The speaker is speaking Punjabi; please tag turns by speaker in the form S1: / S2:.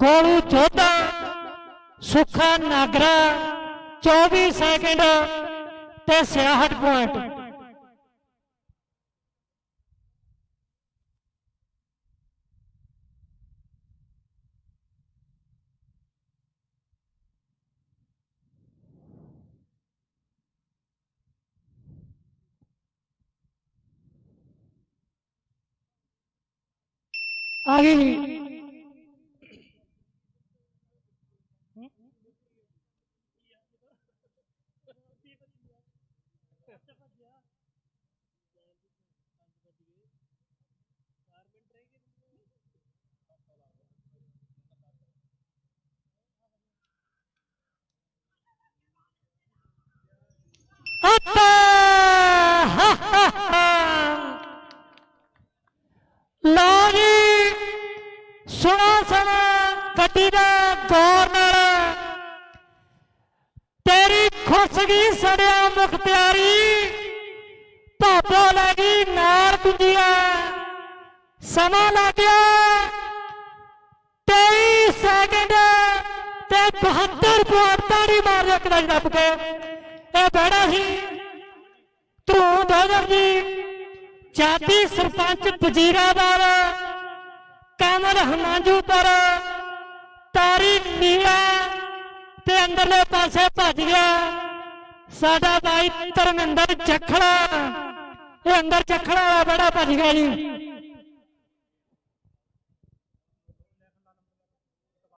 S1: ਗੋਲੂ ਜੋਧਾ ਸੁੱਖਾ ਨਾਗਰਾ 24 ਸੈਕਿੰਡ ਤੇ 66 ਪੁਆਇੰਟ ਆ ਗਈ। ਲਓ ਜੀ ਸੁਣਾ ਸੁਣਾ ਗੱਡੀ ਦਾ ਗੌਰ ਨਾਲ ਤੇਰੀ ਖੁਸ਼ਗੀ ਸੜਿਆ ਮੁਖ ਪਿਆਰੀ? ਭਾਪੋ ਲੱਗੀ ਨਾਲ ਕੁੰਜੀਆ ਸਮਾਂ ਲੱਗ 23 ਸੈਕਿੰਡ ਤੇ 72 ਪੁਆਇੰਟਾਂ ਦੀ ਮਾਰ ਇੱਕ ਦਾ ਨੱਪ ਕੇ। ਇਹ ਬੜਾ ਸੀ। ਧਰੂਮ ਦੋਦਰ ਜੀ। ਜਾਤੀ ਸਰਪੰਚ ਵਜ਼ੀਰਾਬਾਦ ਕਮਲ ਹਮਾਂਜੂਪੁਰ ਤਾਰੀ ਨੀਲਾ। ਅੰਦਰਲੇ ਪਾਸੇ ਭੱਜ ਗਿਆ। ਸਾਡਾ ਭਾਈ ਧਰਮਿੰਦਰ ਚੱਖੜਾ। ਇਹ ਅੰਦਰ ਚੱਖੜਾ ਵਾਲਾ ਬੜਾ ਭੱਜ ਗਿਆ ਜੀ।